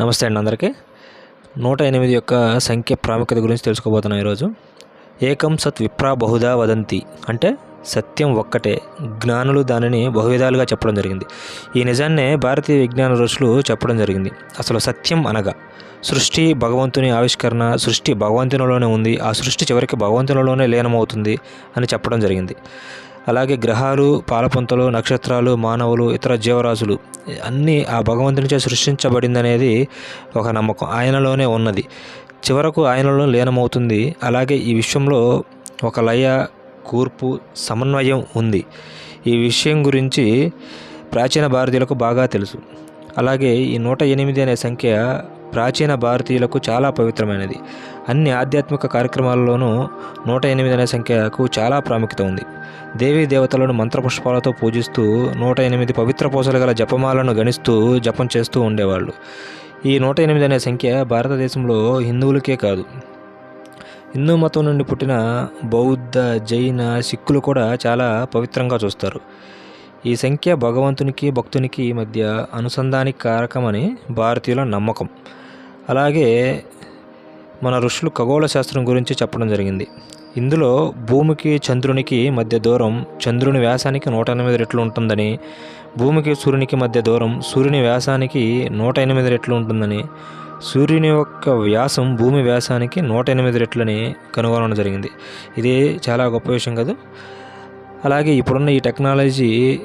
నమస్తే అండి అందరికీ. నూట ఎనిమిది యొక్క సంఖ్య ప్రాముఖ్యత గురించి తెలుసుకోబోతున్నాం ఈరోజు. ఏకం సత్ విప్రా బహుదా వదంతి అంటే సత్యం ఒక్కటే. జ్ఞానులు దానిని బహువిధాలుగా చెప్పడం జరిగింది. ఈ నిజాన్నే భారతీయ విజ్ఞాన ఋషులు చెప్పడం జరిగింది. అసలు సత్యం అనగా సృష్టి భగవంతుని ఆవిష్కరణ సృష్టి భగవంతునిలోనే ఉంది ఆ సృష్టి చివరికి భగవంతునిలోనే లీనమవుతుంది అని చెప్పడం జరిగింది. అలాగే గ్రహాలు పాలపుంతలు నక్షత్రాలు మానవులు ఇతర జీవరాశులు అన్నీ ఆ భగవంతునిచే సృష్టించబడిందనేది ఒక నమ్మకం. ఆయనలోనే ఉన్నది. చివరకు ఆయనలో లీనమవుతుంది. అలాగే ఈ విశ్వంలో ఒక లయ కూర్పు సమన్వయం ఉంది. ఈ విషయం గురించి ప్రాచీన భారతీయులకు బాగా తెలుసు. అలాగే ఈ నూట ఎనిమిది అనే సంఖ్య ప్రాచీన భారతీయులకు చాలా పవిత్రమైనది. అన్ని ఆధ్యాత్మిక కార్యక్రమాల్లోనూ నూట ఎనిమిది అనే సంఖ్యకు చాలా ప్రాముఖ్యత ఉంది. దేవీ దేవతలను మంత్రపుష్పాలతో పూజిస్తూ నూట ఎనిమిది పవిత్ర పూసలు గల జపమాలను గణిస్తూ జపం చేస్తూ ఉండేవాళ్ళు. ఈ నూట ఎనిమిది అనే సంఖ్య భారతదేశంలో హిందువులకే కాదు. హిందూ మతం నుండి పుట్టిన బౌద్ధ జైన సిక్కులు కూడా చాలా పవిత్రంగా చూస్తారు. ఈ సంఖ్య భగవంతునికి భక్తునికి మధ్య అనుసంధానికి కారకమని భారతీయుల నమ్మకం. అలాగే మన ఋషులు ఖగోళ శాస్త్రం గురించి చెప్పడం జరిగింది. ఇందులో భూమికి చంద్రునికి మధ్య దూరం చంద్రుని వ్యాసానికి నూట ఎనిమిది రెట్లు ఉంటుందని భూమికి సూర్యునికి మధ్య దూరం సూర్యుని వ్యాసానికి నూట ఎనిమిది రెట్లు ఉంటుందని సూర్యుని యొక్క వ్యాసం భూమి వ్యాసానికి నూట ఎనిమిది రెట్లని కనుగొనడం జరిగింది. ఇది చాలా గొప్ప విషయం కదా? అలాగే ఇప్పుడున్న ఈ టెక్నాలజీ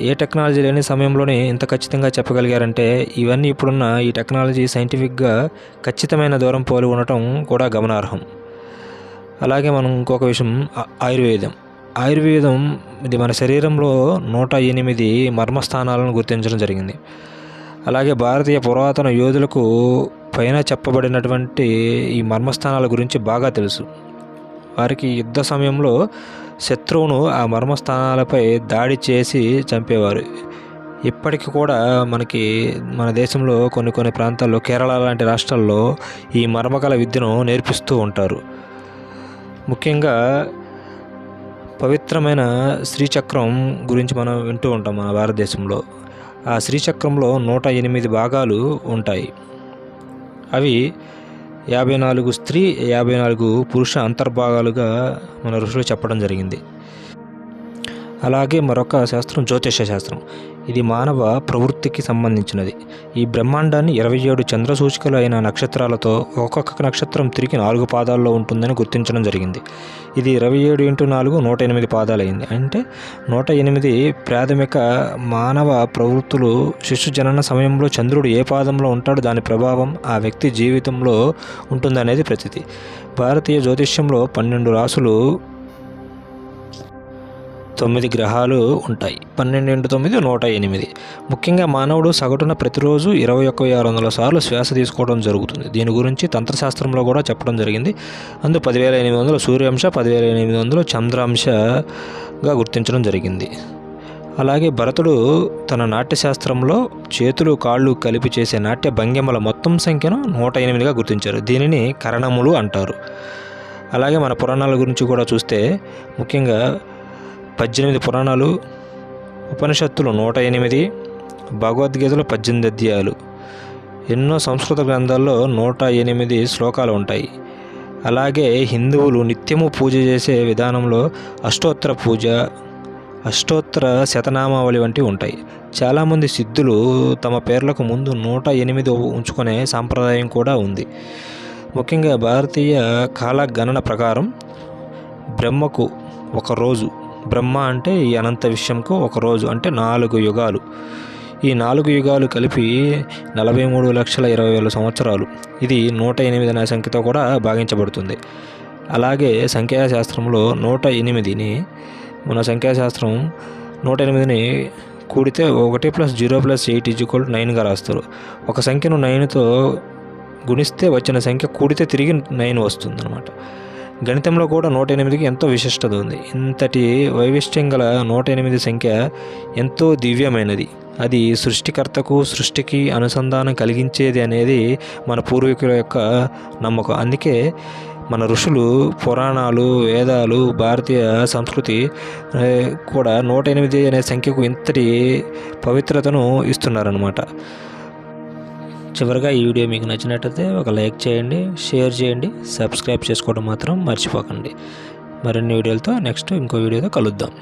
ఏ టెక్నాలజీ లేని సమయంలోనే ఇంత ఖచ్చితంగా చెప్పగలిగారంటే ఇవన్నీ ఇప్పుడున్న ఈ టెక్నాలజీ సైంటిఫిక్గా ఖచ్చితమైన దూరం పోలి ఉండటం కూడా గమనార్హం. అలాగే మనం ఇంకొక విషయం ఆయుర్వేదం. ఆయుర్వేదం ఇది మన శరీరంలో నూట ఎనిమిది మర్మస్థానాలను గుర్తించడం జరిగింది. అలాగే భారతీయ పురాతన యోధులకు పైన చెప్పబడినటువంటి ఈ మర్మస్థానాల గురించి బాగా తెలుసు. వారికి యుద్ధ సమయంలో శత్రువును ఆ మర్మస్థానాలపై దాడి చేసి చంపేవారు. ఇప్పటికి కూడా మనకి మన దేశంలో కొన్ని కొన్ని ప్రాంతాల్లో కేరళ లాంటి రాష్ట్రాల్లో ఈ మర్మకల విద్యను నేర్పిస్తూ ఉంటారు. ముఖ్యంగా పవిత్రమైన శ్రీచక్రం గురించి మనం వింటూ ఉంటాం మన భారతదేశంలో. ఆ శ్రీచక్రంలో నూట ఎనిమిది భాగాలు ఉంటాయి. అవి యాభై నాలుగు స్త్రీ యాభై నాలుగు పురుష అంతర్భాగాలుగా మన ఋషులు చెప్పడం జరిగింది. అలాగే మరొక శాస్త్రం జ్యోతిష శాస్త్రం. ఇది మానవ ప్రవృత్తికి సంబంధించినది. ఈ బ్రహ్మాండాన్ని ఇరవై ఏడు చంద్ర సూచికలు అయిన నక్షత్రాలతో ఒక్కొక్క నక్షత్రం తిరిగి నాలుగు పాదాల్లో ఉంటుందని గుర్తించడం జరిగింది. ఇది ఇరవై ఏడు ఇంటూ నాలుగు నూట ఎనిమిది పాదాలైంది. అంటే నూట ఎనిమిది ప్రాథమిక మానవ ప్రవృత్తులు శిశు జనన సమయంలో చంద్రుడు ఏ పాదంలో ఉంటాడో దాని ప్రభావం ఆ వ్యక్తి జీవితంలో ఉంటుందనేది ప్రతీతి భారతీయ జ్యోతిష్యంలో పన్నెండు రాసులు తొమ్మిది గ్రహాలు ఉంటాయి. పన్నెండు ఇంటూ తొమ్మిది నూట ఎనిమిది. ముఖ్యంగా మానవుడు సగటున ప్రతిరోజు ఇరవై ఒక్క ఆరు వందల సార్లు శ్వాస తీసుకోవడం జరుగుతుంది. దీని గురించి తంత్రశాస్త్రంలో కూడా చెప్పడం జరిగింది. అందు పదివేల ఎనిమిది వందలు సూర్యాంశ పదివేల ఎనిమిది వందలు చంద్రాంశగా గుర్తించడం జరిగింది. అలాగే భరతుడు తన నాట్యశాస్త్రంలో చేతులు కాళ్ళు కలిపి చేసే నాట్య భంగిమల మొత్తం సంఖ్యను నూట ఎనిమిదిగా గుర్తించారు. దీనిని కరణములు అంటారు. అలాగే మన పురాణాల గురించి కూడా చూస్తే ముఖ్యంగా పద్దెనిమిది పురాణాలు ఉపనిషత్తులు నూట ఎనిమిది భగవద్గీతలు పద్దెనిమిది అధ్యాయాలు. ఎన్నో సంస్కృత గ్రంథాల్లో నూట ఎనిమిది శ్లోకాలు ఉంటాయి. అలాగే హిందువులు నిత్యము పూజ చేసే విధానంలో అష్టోత్తర పూజ అష్టోత్తర శతనామావళి వంటివి ఉంటాయి. చాలామంది సిద్ధులు తమ పేర్లకు ముందు నూట ఎనిమిది ఉంచుకునే సాంప్రదాయం కూడా ఉంది. ముఖ్యంగా భారతీయ కాలగణన ప్రకారం బ్రహ్మకు ఒక రోజు బ్రహ్మ అంటే ఈ అనంత విషయంకు ఒక రోజు అంటే నాలుగు యుగాలు. ఈ నాలుగు యుగాలు కలిపి నలభై మూడు లక్షల ఇరవై వేల సంవత్సరాలు. ఇది నూట ఎనిమిది అనే సంఖ్యతో కూడా భాగించబడుతుంది. అలాగే సంఖ్యాశాస్త్రంలో నూట ఎనిమిదిని మన సంఖ్యాశాస్త్రం నూట ఎనిమిదిని కూడితే ఒకటి plus zero plus eight is equal నైన్గా రాస్తారు. ఒక సంఖ్యను నైన్తో గుణిస్తే వచ్చిన సంఖ్య కూడితే తిరిగి నైన్ వస్తుంది అనమాట గణితంలో కూడా నూట ఎనిమిదికి ఎంతో విశిష్టత ఉంది. ఇంతటి వైవిష్ట్యం గల నూట ఎనిమిది సంఖ్య ఎంతో దివ్యమైనది. అది సృష్టికర్తకు సృష్టికి అనుసంధానం కలిగించేది అనేది మన పూర్వీకుల యొక్క నమ్మకం. అందుకే మన ఋషులు పురాణాలు వేదాలు భారతీయ సంస్కృతి కూడా నూట ఎనిమిది అనే సంఖ్యకు ఇంతటి పవిత్రతను ఇస్తున్నారన్నమాట. చివరిగా ఈ వీడియో మీకు నచ్చినట్లయితే ఒక లైక్ చేయండి షేర్ చేయండి సబ్స్క్రైబ్ చేసుకోవడం మాత్రం మర్చిపోకండి. మరిన్ని వీడియోలతో నెక్స్ట్ ఇంకో వీడియోతో కలుద్దాం.